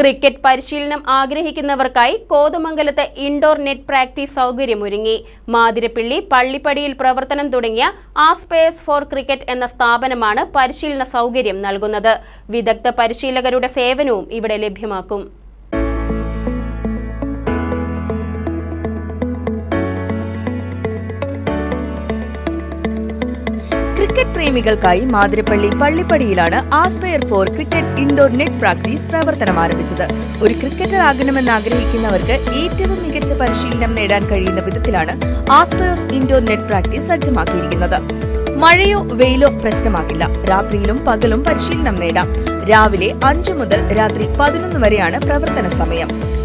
Cricket പരിശീലനം ആഗ്രഹിക്കുന്നവർക്കായി കോതമംഗലത്ത് ഇൻഡോർ നെറ്റ് പ്രാക്ടീസ് സൗകര്യമൊരുങ്ങി മാതിരപ്പിള്ളി പള്ളിപ്പടിയിൽ പ്രവർത്തനം തുടങ്ങിയ ആസ്പേസ് ഫോർ ക്രിക്കറ്റ് എന്ന സ്ഥാപനമാണ് പരിശീലന സൗകര്യം നൽകുന്നത്. വിദഗ്ധ പരിശീലകരുടെ സേവനവും ഇവിടെ ലഭ്യമാക്കും. ക്രിക്കറ്റ് പ്രേമികൾക്കായി Mathirappally പള്ളിപ്പടിയിലാണ് aspire for cricket indoor net practice പ്രവർത്തനം ആരംഭിച്ചത്. ഒരു ക്രിക്കറ്റർ ആകണമെന്ന് ആഗ്രഹിക്കുന്നവർക്ക് ഏറ്റവും മികച്ച പരിശീലനം നേടാൻ കഴിയുന്ന വിധത്തിലാണ് ആസ്പയേഴ്സ് ഇൻഡോർ നെറ്റ് പ്രാക്ടീസ് സജ്ജമാക്കിയിരിക്കുന്നത്. മഴയോ വെയിലോ പ്രശ്നമാകില്ല. രാത്രിയിലും പകലും പരിശീലനം നേടാം. രാവിലെ അഞ്ചു മുതൽ രാത്രി പതിനൊന്ന് വരെയാണ് പ്രവർത്തന സമയം.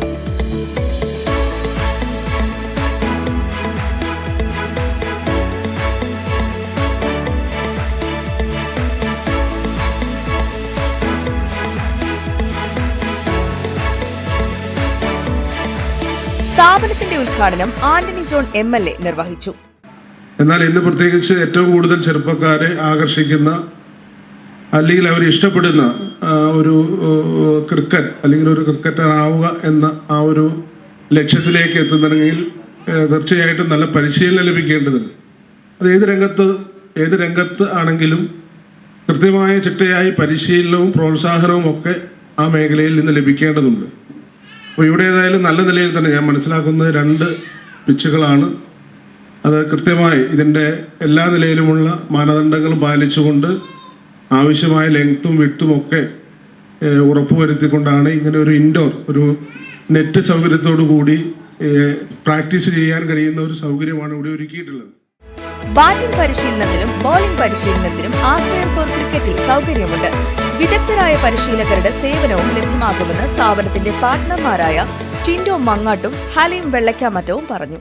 സ്ഥാപനത്തിന്റെ ഉദ്ഘാടനം Antony John M L A നിർവഹിച്ചു. എന്നാൽ ഇന്ന് പ്രത്യേകിച്ച് ഏറ്റവും കൂടുതൽ ചെറുപ്പക്കാരെ ആകർഷിക്കുന്ന അല്ലെങ്കിൽ അവർ ഇഷ്ടപ്പെടുന്ന ഒരു ക്രിക്കറ്റ് അല്ലെങ്കിൽ ഒരു ക്രിക്കറ്റർ ആവുക എന്ന ആ ഒരു ലക്ഷ്യത്തിലേക്ക് എത്തുന്നുണ്ടെങ്കിൽ തീർച്ചയായിട്ടും നല്ല പരിശീലനം ലഭിക്കേണ്ടതുണ്ട്. അത് ഏത് രംഗത്ത് ഏത് രംഗത്ത് ആണെങ്കിലും കൃത്യമായ ചിട്ടയായി പരിശീലനവും പ്രോത്സാഹനവും ഒക്കെ ആ മേഖലയിൽ നിന്ന് ലഭിക്കേണ്ടതുണ്ട്. അപ്പോൾ ഇവിടെ ഏതായാലും നല്ല നിലയിൽ തന്നെ ഞാൻ മനസ്സിലാക്കുന്നത് രണ്ട് പിച്ചുകളാണ്. അത് കൃത്യമായി ഇതിന്റെ എല്ലാ നിലയിലുമുള്ള മാനദണ്ഡങ്ങളും പാലിച്ചുകൊണ്ട് ആവശ്യമായ ലെങ്ത്തും വിട്ടും ഒക്കെ ഉറപ്പുവരുത്തിക്കൊണ്ടാണ് ഇങ്ങനെ ഒരു ഇൻഡോർ ഒരു നെറ്റ് സൗകര്യത്തോടു കൂടി പ്രാക്ടീസ് ചെയ്യാൻ കഴിയുന്ന ഒരു സൗകര്യമാണ് ഇവിടെ ഒരുക്കിയിട്ടുള്ളത്. ബാറ്റിംഗ് പരിശീലനത്തിനും ബോളിംഗ് പരിശീലനത്തിനും ആസ്ട്രേലിയൻ ഫോർ ക്രിക്കറ്റിൽ സൗകര്യമുണ്ട്. വിദഗ്ധരായ പരിശീലകരുടെ സേവനവും ലഭ്യമാകുമെന്ന് സ്ഥാപനത്തിന്റെ പാർട്ട്ണർമാരായ ടിൻഡോ മങ്ങാട്ടും ഹലീം വെള്ളക്കാമറ്റവും പറഞ്ഞു.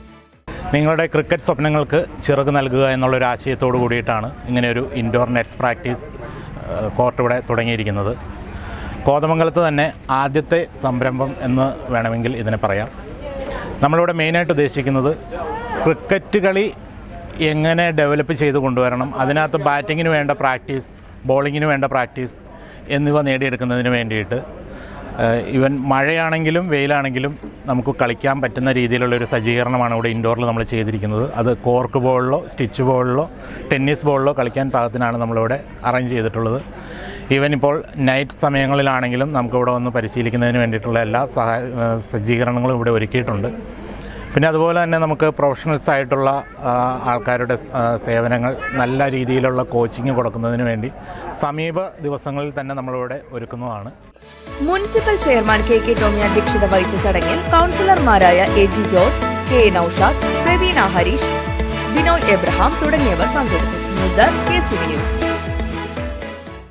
നിങ്ങളുടെ ക്രിക്കറ്റ് സ്വപ്നങ്ങൾക്ക് ചിറക് നൽകുക എന്നുള്ളൊരു ആശയത്തോടു കൂടിയിട്ടാണ് ഇങ്ങനെയൊരു ഇൻഡോർ നെറ്റ്സ് പ്രാക്ടീസ് കോർട്ട് ഇവിടെ തുടങ്ങിയിരിക്കുന്നത്. കോതമംഗലത്ത് തന്നെ ആദ്യത്തെ സംരംഭം എന്ന് വേണമെങ്കിൽ ഇതിനെ പറയാം. നമ്മളിവിടെ മെയിനായിട്ട് ഉദ്ദേശിക്കുന്നത് ക്രിക്കറ്റ് കളി എങ്ങനെ ഡെവലപ്പ് ചെയ്ത് കൊണ്ടുവരണം അതിനകത്ത് ബാറ്റിങ്ങിന് വേണ്ട പ്രാക്ടീസ് ബോളിങ്ങിന് വേണ്ട പ്രാക്ടീസ് എന്നിവ നേടിയെടുക്കുന്നതിന് വേണ്ടിയിട്ട് ഇവൻ മഴയാണെങ്കിലും വെയിലാണെങ്കിലും നമുക്ക് കളിക്കാൻ പറ്റുന്ന രീതിയിലുള്ള ഒരു സജ്ജീകരണമാണ് ഇവിടെ ഇൻഡോറിൽ നമ്മൾ ചെയ്തിരിക്കുന്നത്. അത് കോർക്ക് ബോളിലോ സ്റ്റിച്ച് ബോളിലോ ടെന്നീസ് ബോളിലോ കളിക്കാൻ പാകത്തിനാണ് നമ്മളിവിടെ അറേഞ്ച് ചെയ്തിട്ടുള്ളത്. ഈവൻ ഇപ്പോൾ നൈറ്റ് സമയങ്ങളിലാണെങ്കിലും നമുക്കിവിടെ വന്ന് പരിശീലിക്കുന്നതിന് വേണ്ടിയിട്ടുള്ള എല്ലാ സഹായ സജ്ജീകരണങ്ങളും ഇവിടെ ഒരുക്കിയിട്ടുണ്ട്. പിന്നെ അതുപോലെ തന്നെ നമുക്ക് പ്രൊഫഷണൽസ് ആയിട്ടുള്ള ആൾക്കാരുടെ സേവനങ്ങൾ നല്ല രീതിയിലുള്ള കോച്ചിങ് കൊടുക്കുന്നതിന് വേണ്ടി സമീപ ദിവസങ്ങളിൽ തന്നെ നമ്മളിവിടെ ഒരുക്കുന്നതാണ്. Municipal chairman K K Tomy അധ്യക്ഷത വഹിച്ച ചടങ്ങിൽ കൗൺസിലർമാരായ A G George K A Naushad Praveena Harish Binoy Abraham തുടങ്ങിയവർ പങ്കെടുത്തു. News desk K C news.